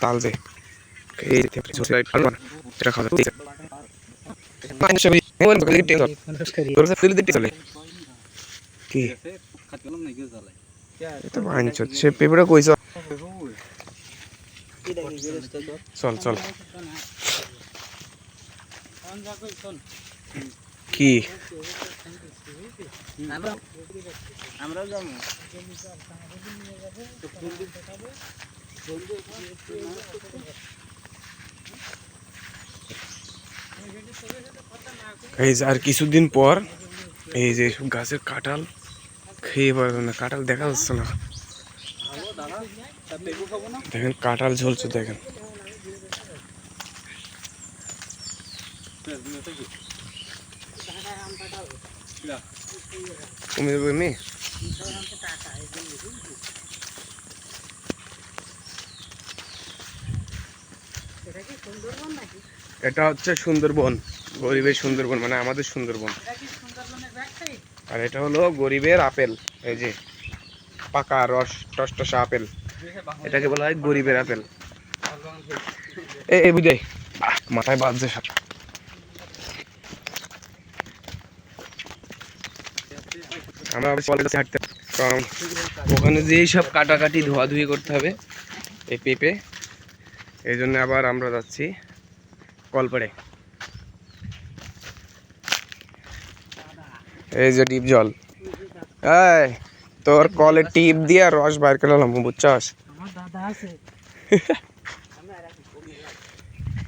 পালবে কি? সে পেপারে কইছ চল চল। কি? আর কিছুদিন পর এই যে গাছের কাঁঠাল, খেয়ে পারবে না, কাঁঠাল দেখা যাচ্ছে না। দেখেন, কাঁঠাল ঝলছে, দেখেন। কমে যাবে এমনি এটা হচ্ছে সুন্দরবন, গরিবের সুন্দরবন মানে আমাদের সুন্দরবন। আর এটা হলো গরিবের আপেল, এই যে পাকা রস, টসটসা আপেল। এটাকে বলা হয় গরিবের আপেল। এই বুঝে মাথায় বাজছে সব আমরা আবার কলেজে হাঁটতে কারণ ওখানে যেই সব কাটাকাটি ধোয়াধুয়ি করতে হবে এই পেঁপে। এই জন্য আবার আমরা যাচ্ছি কলপাড়ে। এই যে ডিপ জল। এই, তোর কলে টিপ দিয়ে রস বাইর করে নিলাম, বুঝছস?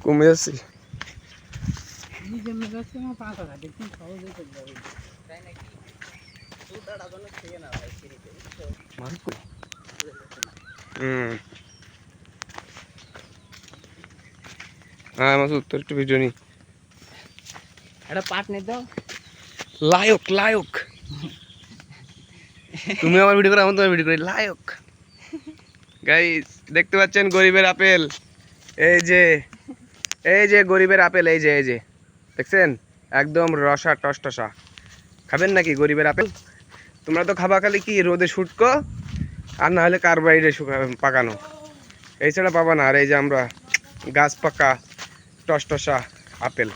কমে যাচ্ছি। তাই নাকি হ্যাঁ তোর একটু ভিডিও নি। একটা পাট নিয়ে দাও। লায়ক লায়ক। তুমি আমার ভিডিও করো আমার তোমার ভিডিও করি। লায়ক। গাইস দেখতে পাচ্ছেন গরিবের আপেল। এই যে এই যে গরিবের আপেল এই যে এই যে। দেখছেন? একদম রসা টসটসা। খাবেন নাকি গরিবের আপেল? তোমরা তো খাবা খালি কি, রোদে শুটকো, আর না হলে কার্বাইডে পাকানো। এই ছাড়া পাবা না। আর এই যে আমরা গাছ পাকা, টসটসা, আপেল।